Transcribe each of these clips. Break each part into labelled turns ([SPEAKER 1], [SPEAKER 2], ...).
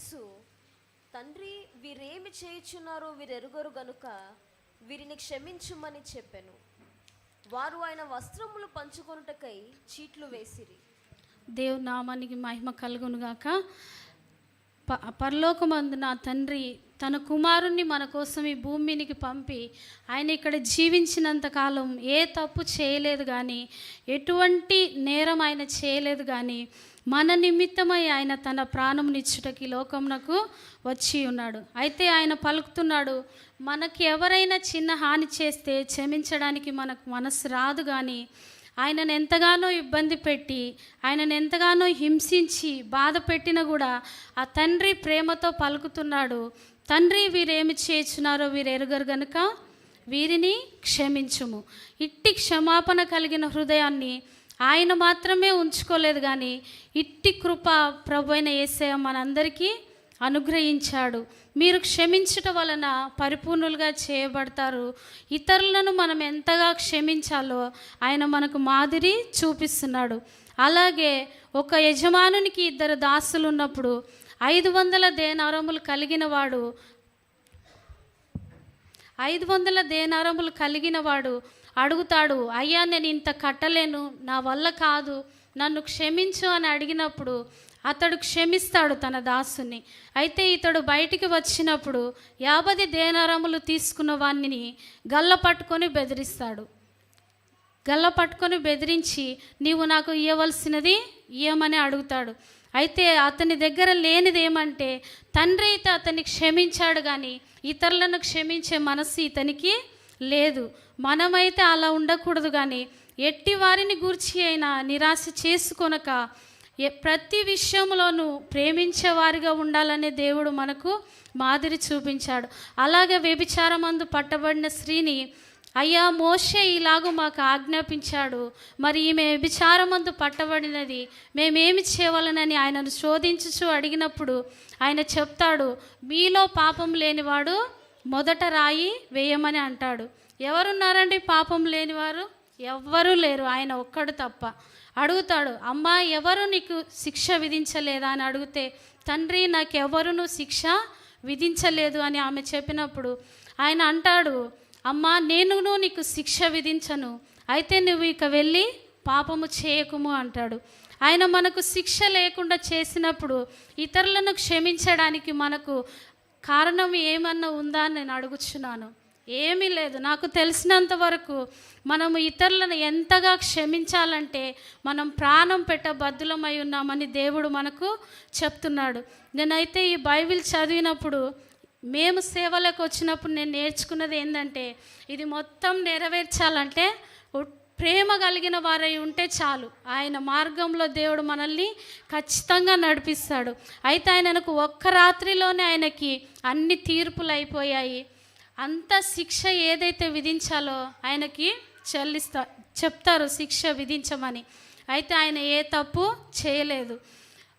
[SPEAKER 1] యేసు తండ్రి వీరేమి చేయుచున్నారో వీరెరుగరు గనుక వీరిని క్షమించుమని చెప్పాను. వారు ఆయన వస్త్రములు పంచుకొనుటకై చీట్లు వేసిరి.
[SPEAKER 2] దేవు నామానికి మహిమ కలుగును గాక ప పరలోకమందు నా తండ్రి తన కుమారుణ్ణి మన కోసం ఈ భూమినికి పంపి ఆయన ఇక్కడ జీవించినంత కాలం ఏ తప్పు చేయలేదు కానీ ఎటువంటి నేరం ఆయన చేయలేదు కానీ మన నిమిత్తమై ఆయన తన ప్రాణంనిచ్చుటకి లోకమునకు వచ్చి ఉన్నాడు. అయితే ఆయన పలుకుతున్నాడు మనకి ఎవరైనా చిన్న హాని చేస్తే క్షమించడానికి మనకు మనసు రాదు కానీ ఆయనను ఎంతగానో ఇబ్బంది పెట్టి ఆయనను ఎంతగానో హింసించి బాధ పెట్టినా కూడా ఆ తండ్రి ప్రేమతో పలుకుతున్నాడు తండ్రి వీరేమి చేస్తున్నారో వీరు ఎరుగరు గనుక? వీరిని క్షమించుము. ఇట్టి క్షమాపణ కలిగిన హృదయాన్ని ఆయన మాత్రమే ఉంచుకోలేదు కానీ ఇట్టి కృప ప్రభు అయిన ఏసయ మనందరికీ అనుగ్రహించాడు. మీరు క్షమించుట వలన పరిపూర్ణులుగా చేయబడతారు. ఇతరులను మనం ఎంతగా క్షమించాలో ఆయన మనకు మాదిరి చూపిస్తున్నాడు. అలాగే ఒక యజమానునికి ఇద్దరు దాసులు ఉన్నప్పుడు ఐదు వందల దేనారములు కలిగిన వాడు ఐదు వందల దేనారములు కలిగిన వాడు అడుగుతాడు అయ్యా నేను ఇంత కట్టలేను నా వల్ల కాదు నన్ను క్షమించు అని అడిగినప్పుడు అతడు క్షమిస్తాడు తన దాసుని. అయితే ఇతడు బయటికి వచ్చినప్పుడు యాభై దేనారములు తీసుకున్న వాణ్ణి గల్ల పట్టుకొని బెదిరిస్తాడు. గల్ల పట్టుకొని బెదిరించి నీవు నాకు ఇవ్వవలసినది ఇవ్వమని అడుగుతాడు. అయితే అతని దగ్గర లేనిది ఏమంటే తండ్రి అయితే అతన్ని క్షమించాడు కానీ ఇతరులను క్షమించే మనసు ఇతనికి లేదు. మనమైతే అలా ఉండకూడదు కానీ ఎట్టి వారిని గూర్చి అయినా నిరాశ చేసుకొనక ప్రతి విషయంలోనూ ప్రేమించేవారిగా ఉండాలనే దేవుడు మనకు మాదిరి చూపించాడు. అలాగే వ్యభిచారమందు పట్టబడిన స్త్రీని అయ్యా మోషే ఇలాగూ మాకు ఆజ్ఞాపించాడు. మరి ఈమె విచారమందు పట్టబడినది. మేమేమి చేయవలనని ఆయనను శోధించుచు అడిగినప్పుడు ఆయన చెప్తాడు మీలో పాపం లేనివాడు మొదట రాయి వేయమని అంటాడు. ఎవరున్నారండి పాపం లేనివారు? ఎవ్వరూ లేరు ఆయన ఒక్కడు తప్ప. అడుగుతాడు అమ్మా ఎవరు నీకు శిక్ష విధించలేదా? అని అడిగితే తండ్రి నాకెవరును శిక్ష విధించలేదు అని ఆమె చెప్పినప్పుడు ఆయన అంటాడు అమ్మా నేనును నీకు శిక్ష విధించను. అయితే నువ్వు ఇక వెళ్ళి పాపము చేయకుము అంటాడు. ఆయన మనకు శిక్ష లేకుండా చేసినప్పుడు ఇతరులను క్షమించడానికి మనకు కారణం ఏమన్నా ఉందా అని నేను అడుగుచున్నాను. ఏమీ లేదు. నాకు తెలిసినంత వరకు మనము ఇతరులను ఎంతగా క్షమించాలంటే మనం ప్రాణం పెట్ట బద్దులమై ఉన్నామని దేవుడు మనకు చెప్తున్నాడు. నేనైతే ఈ బైబిల్ చదివినప్పుడు మేము సేవలకు వచ్చినప్పుడు నేను నేర్చుకున్నది ఏంటంటే ఇది మొత్తం నెరవేర్చాలంటే ప్రేమ కలిగిన వారై ఉంటే చాలు. ఆయన మార్గంలో దేవుడు మనల్ని ఖచ్చితంగా నడిపిస్తాడు. అయితే ఆయనకు ఒక్క రాత్రిలోనే ఆయనకి అన్ని తీర్పులు అయిపోయాయి. అంత శిక్ష ఏదైతే విధించాలో ఆయనకి చెల్లిస్తా చెప్తారు శిక్ష విధించమని. అయితే ఆయన ఏ తప్పు చేయలేదు.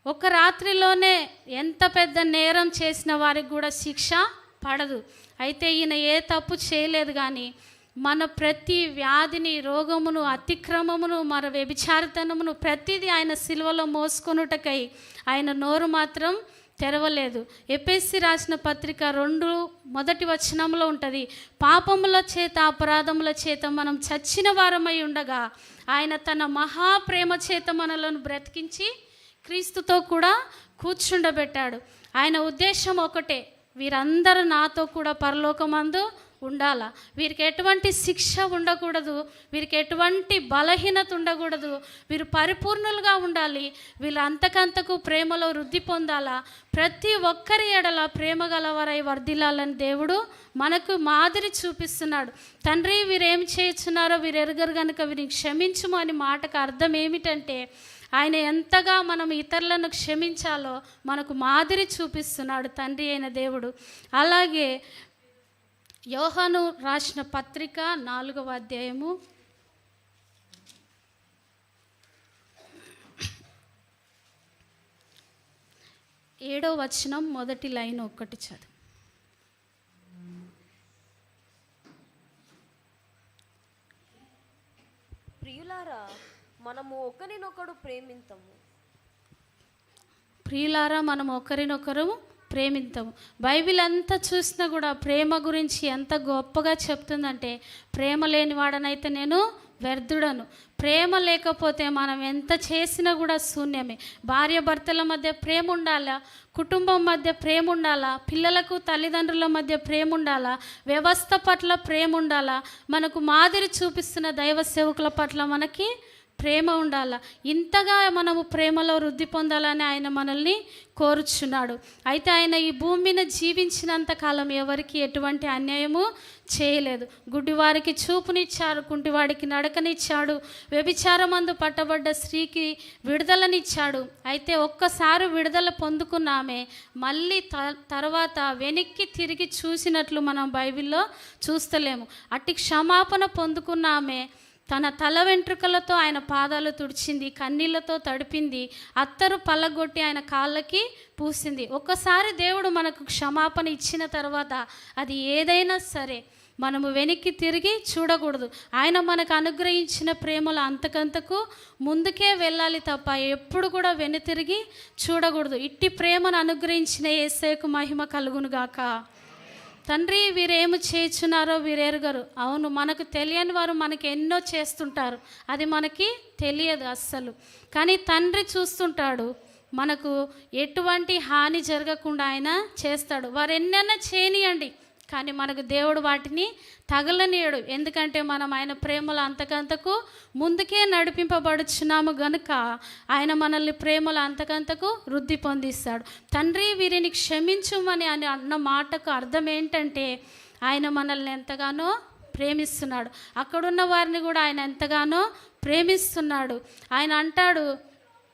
[SPEAKER 2] ఒక రాత్రిలోనే ఎంత పెద్ద నేరం చేసిన వారికి కూడా శిక్ష పడదు. అయితే ఈయన ఏ తప్పు చేయలేదు కానీ మన ప్రతి వ్యాధిని రోగమును అతిక్రమమును మన వ్యభిచారితనమును ప్రతిదీ ఆయన సిలువలో మోసుకొనుటకై ఆయన నోరు మాత్రం తెరవలేదు. ఎపిఎస్సి రాసిన పత్రిక రెండు మొదటి వచనంలో ఉంటుంది పాపముల చేత అపరాధముల చేత మనం చచ్చిన వారమై ఉండగా ఆయన తన మహాప్రేమ చేత మనలను బ్రతికించి క్రీస్తుతో కూడా కూర్చుండబెట్టాడు. ఆయన ఉద్దేశం ఒకటే వీరందరూ నాతో కూడా పరలోకమందు ఉండాల? వీరికి ఎటువంటి శిక్ష ఉండకూడదు వీరికి ఎటువంటి బలహీనత ఉండకూడదు వీరు పరిపూర్ణులుగా ఉండాలి వీళ్ళు అంతకంతకు ప్రేమలో వృద్ధి పొందాలా? ప్రతి ఒక్కరి ఎడల ప్రేమ గలవారై వర్ధిల్లాలని దేవుడు మనకు మాదిరి చూపిస్తున్నాడు. తండ్రి వీరేం చేస్తున్నారో వీరు ఎరగరు కనుక వీరిని క్షమించుము అని మాటకు అర్థం ఏమిటంటే ఆయన ఎంతగా మనం ఇతరులను క్షమించాలో మనకు మాదిరి చూపిస్తున్నాడు తండ్రి అయిన దేవుడు. అలాగే యోహాను రాసిన పత్రిక నాలుగవ అధ్యాయము. ఏడో వచనం మొదటి లైన్ ఒక్కటి చదువు
[SPEAKER 1] ప్రియులారా మనము ఒకరినొకడు ప్రేమింతము.
[SPEAKER 2] ప్రియులారా మనం ఒకరినొకరు ప్రేమిద్దాము బైబిల్ అంతా చూసినా కూడా ప్రేమ గురించి ఎంత గొప్పగా చెప్తుందంటే ప్రేమ లేని వాడనైతే నేను వ్యర్థుడను. ప్రేమ లేకపోతే మనం ఎంత చేసినా కూడా శూన్యమే. భార్య భర్తల మధ్య ప్రేమ ఉండాలా? కుటుంబం మధ్య ప్రేమ ఉండాలా? పిల్లలకు తల్లిదండ్రుల మధ్య ప్రేమ ఉండాలా? వ్యవస్థ పట్ల ప్రేమ ఉండాలా? మనకు మాదిరి చూపిస్తున్న దైవ సేవకుల పట్ల మనకి ప్రేమ ఉండాల? ఇంతగా మనము ప్రేమలో వృద్ధి పొందాలని ఆయన మనల్ని కోరుచున్నాడు. అయితే ఆయన ఈ భూమి మీద జీవించినంత కాలం ఎవరికి ఎటువంటి అన్యాయము చేయలేదు. గుడ్డివారికి చూపునిచ్చారు కుంటివాడికి నడకనిచ్చాడు వ్యభిచారమందు పట్టబడ్డ స్త్రీకి విడుదలనిచ్చాడు. అయితే ఒక్కసారి విడుదల పొందుకున్నామె. మళ్ళీ త తర్వాత వెనక్కి తిరిగి చూసినట్లు మనం బైబిల్లో చూస్తలేము. అట్టి క్షమాపణ పొందుకున్నామే. తన తల వెంట్రుకలతో ఆయన పాదాలు తుడిచింది కన్నీళ్ళతో తడిపింది అత్తరు పల్లగొట్టి ఆయన కాళ్ళకి పూసింది. ఒక్కసారి దేవుడు మనకు క్షమాపణ ఇచ్చిన తర్వాత అది ఏదైనా సరే మనము వెనక్కి తిరిగి చూడకూడదు. ఆయన మనకు అనుగ్రహించిన ప్రేమలు అంతకంతకు ముందుకే వెళ్ళాలి తప్ప ఎప్పుడు కూడా వెనుతిరిగి చూడకూడదు. ఇట్టి ప్రేమను అనుగ్రహించిన ఏసేకు మహిమ కలుగును గాక తండ్రి వీరేమి చేయుచున్నారో వీరెరుగరు. అవును మనకు తెలియని వారు మనకి ఎన్నో చేస్తుంటారు. అది మనకి తెలియదు అస్సలు. కానీ తండ్రి చూస్తుంటాడు మనకు ఎటువంటి హాని జరగకుండా ఆయన చేస్తాడు. వారు ఎన్నైనా చేయనియండి. కానీ మనకు దేవుడు వాటిని తగలనీయడు. ఎందుకంటే మనం ఆయన ప్రేమలో అంతకంతకు ముందుకే నడిపింపబడుచున్నాము గనుక ఆయన మనల్ని ప్రేమలో అంతకంతకు వృద్ధి పొందిస్తాడు. తండ్రి వీరిని క్షమించుమని అని అన్న మాటకు అర్థం ఏంటంటే ఆయన మనల్ని ఎంతగానో ప్రేమిస్తున్నాడు. అక్కడున్న వారిని కూడా ఆయన ఎంతగానో ప్రేమిస్తున్నాడు. ఆయన అంటాడు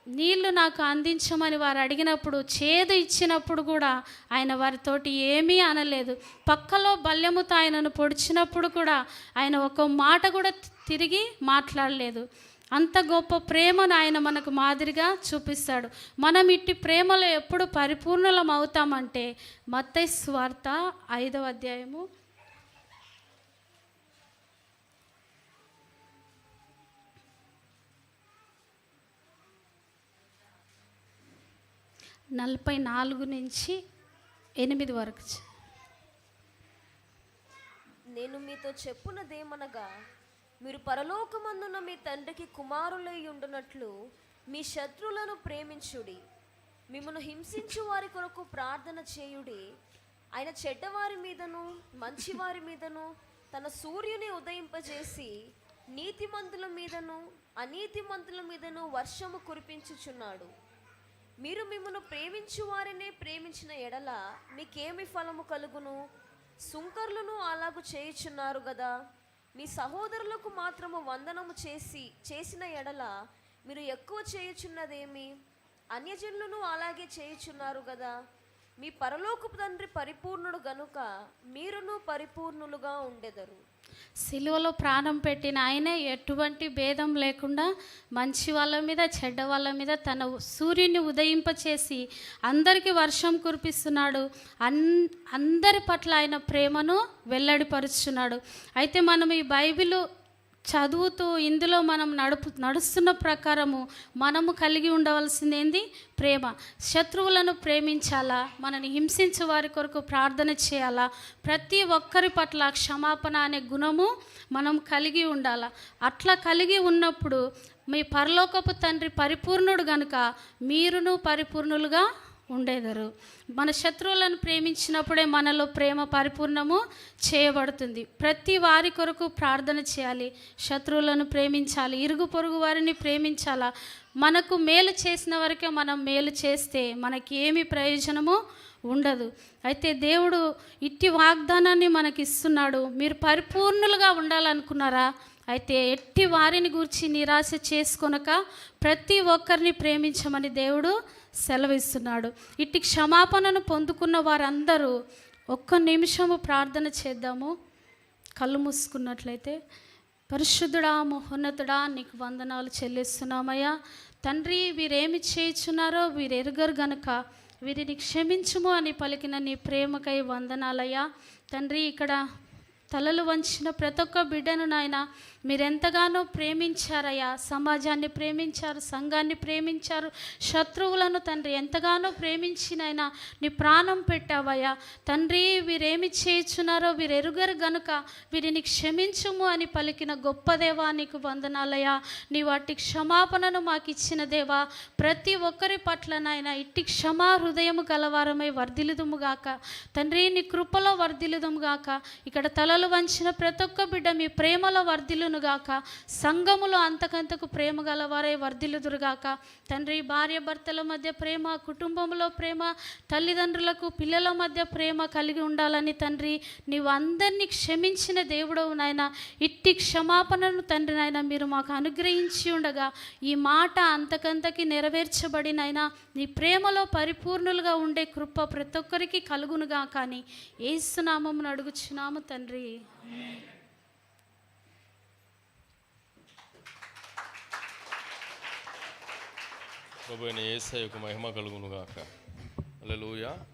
[SPEAKER 2] నీళ్ళు నాకు అందించమని వారు అడిగినప్పుడు చేదు ఇచ్చినప్పుడు కూడా ఆయన వారితోటి ఏమీ అనలేదు. పక్కలో బల్యముతో ఆయనను పొడిచినప్పుడు కూడా ఆయన ఒక మాట కూడా తిరిగి మాట్లాడలేదు. అంత గొప్ప ప్రేమను ఆయన మనకు మాదిరిగా చూపిస్తాడు. మనం ఇట్టి ప్రేమలో ఎప్పుడు పరిపూర్ణలం అవుతామంటే మత్తై స్వార్థ ఐదవ అధ్యాయము నలభై నాలుగు నుంచి ఎనిమిది వరకు
[SPEAKER 1] నేను మీతో చెప్పున్నదేమనగా మీరు పరలోకమందున మీ తండ్రికి కుమారులై ఉండునట్లు మీ శత్రువులను ప్రేమించుడి. మిమ్మను హింసించు వారి కొరకు ప్రార్థన చేయుడి. ఆయన చెడ్డవారి మీదను మంచివారి మీదను తన సూర్యుని ఉదయింపజేసి నీతిమంతుల మీదను అనీతిమంతుల మీదను వర్షము కురిపించుచున్నాడు. మీరు మిమ్మల్ని ప్రేమించు వారినే ప్రేమించిన ఎడల మీకేమి ఫలము కలుగును? సుంకర్లను అలాగు చేయుచున్నారు కదా మీ సహోదరులకు మాత్రము వందనము చేసి చేసిన ఎడల మీరు ఎక్కువ చేయుచున్నదేమి? అన్యజనులను అలాగే చేయుచున్నారు కదా మీ పరలోకపు తండ్రి పరిపూర్ణుడు గనుక మీరును పరిపూర్ణులుగా ఉండెదరు.
[SPEAKER 2] సిలువలో ప్రాణం పెట్టిన ఆయనే ఎటువంటి భేదం లేకుండా మంచి వాళ్ళ మీద చెడ్డ వాళ్ళ మీద తన సూర్యుని ఉదయింపచేసి అందరికీ వర్షం కురిపిస్తున్నాడు. అన్ అందరి పట్ల ఆయన ప్రేమను వెల్లడిపరుచున్నాడు అయితే మనం ఈ బైబిల్ చదువుతూ ఇందులో మనం నడుపు నడుస్తున్న ప్రకారము మనము కలిగి ఉండవలసింది ఏంది ప్రేమ. శత్రువులను ప్రేమించాలా? మనని హింసించే వారి కొరకు ప్రార్థన చేయాలా? ప్రతి ఒక్కరి పట్ల క్షమాపణ అనే గుణము మనం కలిగి ఉండాలా? అట్లా కలిగి ఉన్నప్పుడు మీ పరలోకపు తండ్రి పరిపూర్ణుడు గనుక మీరును పరిపూర్ణులుగా ఉండేదరు. మన శత్రువులను ప్రేమించినప్పుడే మనలో ప్రేమ పరిపూర్ణము చేయబడుతుంది. ప్రతి వారి కొరకు ప్రార్థన చేయాలి. శత్రువులను ప్రేమించాలి. ఇరుగు పొరుగు వారిని ప్రేమించాలా? మనకు మేలు చేసిన వరకే మనం మేలు చేస్తే మనకి ఏమి ప్రయోజనము ఉండదు. అయితే దేవుడు ఇట్టి వాగ్దానాన్ని మనకి ఇస్తున్నాడు మీరు పరిపూర్ణులుగా ఉండాలనుకున్నారా? అయితే ఎట్టి వారిని గురించి నిరాశ చేసుకొనక ప్రతి ఒక్కరిని ప్రేమించమని దేవుడు సెలవిస్తున్నాడు. ఇట్టి క్షమాపణను పొందుకున్న వారందరూ ఒక్క నిమిషము ప్రార్థన చేద్దాము. కళ్ళు మూసుకున్నట్లయితే పరిశుద్ధుడా మహోన్నతుడా నీకు వందనాలు చెల్లిస్తున్నామయ్యా. తండ్రి వీరేమి చేయుచున్నారో వీరు ఎరుగరు గనుక వీరిని క్షమించుము అని పలికిన నీ ప్రేమకై వందనాలయ్యా. తండ్రి ఇక్కడ తలలు వంచిన ప్రతి ఒక్క బిడ్డను నాయన మీరెంతగానో ప్రేమించారయ్యా. సమాజాన్ని ప్రేమించారు సంఘాన్ని ప్రేమించారు శత్రువులను తండ్రి ఎంతగానో ప్రేమించినైనా నీ ప్రాణం పెట్టావయ్యా. తండ్రి వీరేమి చేయుచున్నారో వీరు ఎరుగరు గనుక వీరిని క్షమించుము అని పలికిన గొప్ప దేవా నీకు వందనాలయ్యా. నీ వాటి క్షమాపణను మాకు ఇచ్చిన దేవా. ప్రతి ఒక్కరి పట్ల నాయన ఇట్టి క్షమా హృదయము గలవారమై వర్ధిలుదుముగాక తండ్రి నీ కృపలో వర్ధిలుదుముగాక ఇక్కడ తలలు వంచిన ప్రతి ఒక్క బిడ్డ మీ ప్రేమలో వర్ధిలునుగాక సంఘములో అంతకంతకు ప్రేమ గలవారే వర్ధిల్లుదురుగాక తండ్రి భార్య భర్తల మధ్య ప్రేమ కుటుంబంలో ప్రేమ తల్లిదండ్రులకు పిల్లల మధ్య ప్రేమ కలిగి ఉండాలని తండ్రి నీవు అందరినీ క్షమించిన దేవుడవు నాయన. ఇట్టి క్షమాపణను తండ్రి నాయన మీరు మాకు అనుగ్రహించి ఉండగా ఈ మాట అంతకంతకి నెరవేర్చబడినైనా నీ ప్రేమలో పరిపూర్ణులుగా ఉండే కృప ప్రతి ఒక్కరికి కలుగునుగా కానీ ఏసునామమును అడుగుచున్నాము తండ్రి.
[SPEAKER 3] ప్రభు అయిన ఏసయ్యకు మహిమ కలుగునుగాక. హల్లెలూయా.